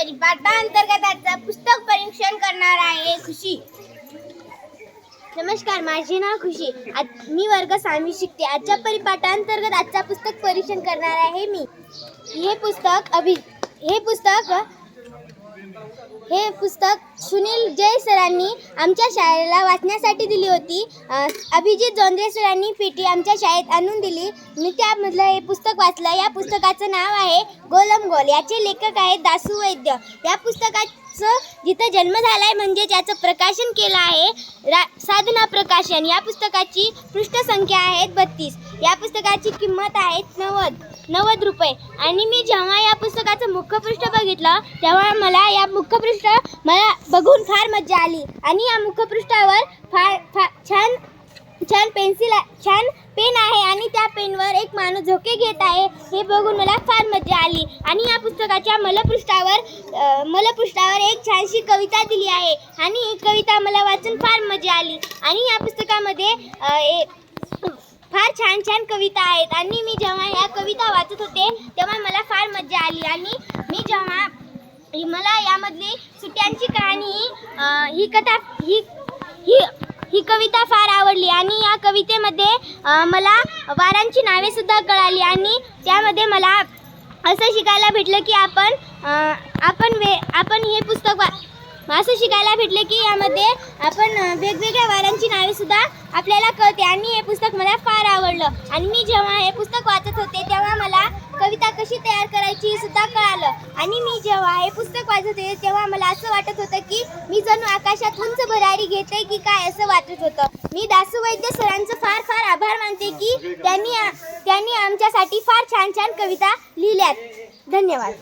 परिपाठांतर्गत आजचं पुस्तक परीक्षण करणार आहे खुशी. नमस्कार माझे नाव खुशी. आज मी वर्ग सामी शिकते. आजच्या परिपाठांतर्गत आजचा पुस्तक परीक्षण करणार आहे मी. हे पुस्तक अभि हे पुस्तक हे पुस्तक सुनील जय सरांनी आमच्या शाळेला वाचण्यासाठी दिली होती. अभिजित जोंद्रे सरांनी पेटी आमच्या शाळेत आणून दिली. मी त्यामधलं हे पुस्तक वाचलं. या पुस्तकाचं नाव आहे गोलम गोल. याचे लेखक आहेत दासू वैद्य. या पुस्तकाचं जिथं जन्म झालाय म्हणजे ज्याचं प्रकाशन केलं आहे. रा साधना प्रकाशन. या पुस्तकाची पृष्ठसंख्या आहेत बत्तीस. या पुस्तकाची किंमत आहे नव्वद नव्वद रुपये. आणि मी जेव्हा या पुस्तकाचं मुखपृष्ठ बघितलं तेव्हा मला या मुखपृष्ठ मला बघून फार मजा आली. आणि या मुखपृष्ठावर फार फार छान छान पेन्सिल छान पेन आहे आणि त्या पेनवर एक माणूस झोके घेत आहे. हे बघून मला फार मजा आली. आणि या पुस्तकाच्या मलपृष्ठावर मलपृष्ठावर एक छानशी कविता दिली आहे. आणि ही कविता मला वाचून फार मजा आली. आणि या पुस्तकामध्ये ए- फार छान छान कविता आहेत. आणि मी जेव्हा या कविता वाचत होते तेव्हा मला फार मजा आली. आणि मी जेव्हा मला यामधली सुट्यांची कहाणी ही कथा ही ही ही कविता फार आवडली. आणि या कवितेमध्ये मला वारांची नावे सुद्धा कळाली आणि त्यामध्ये मला असं शिकायला भेटलं की आपण आपण वे आपण हे पुस्तक वा असं शिकायला भेटले की यामध्ये आपण वेगवेगळ्या वारांची नावे सुद्धा आपल्याला कळते. आणि हे पुस्तक मला फार आवडलं. आणि मी जेव्हा हे पुस्तक वाचत होते तेव्हा मला कविता कशी तयार कर वाचायची सुद्धा कळालं. आणि मी जेव्हा हे पुस्तक वाचत होते तेव्हा मला असं वाटत होतं की मी जणू आकाशात उंच भरारी घेते की काय असं वाटत होतं. मी दासू वैद्य सरांचं फार फार आभार मानते की त्यांनी त्यांनी आमच्यासाठी फार छान छान कविता लिहिल्यात. धन्यवाद.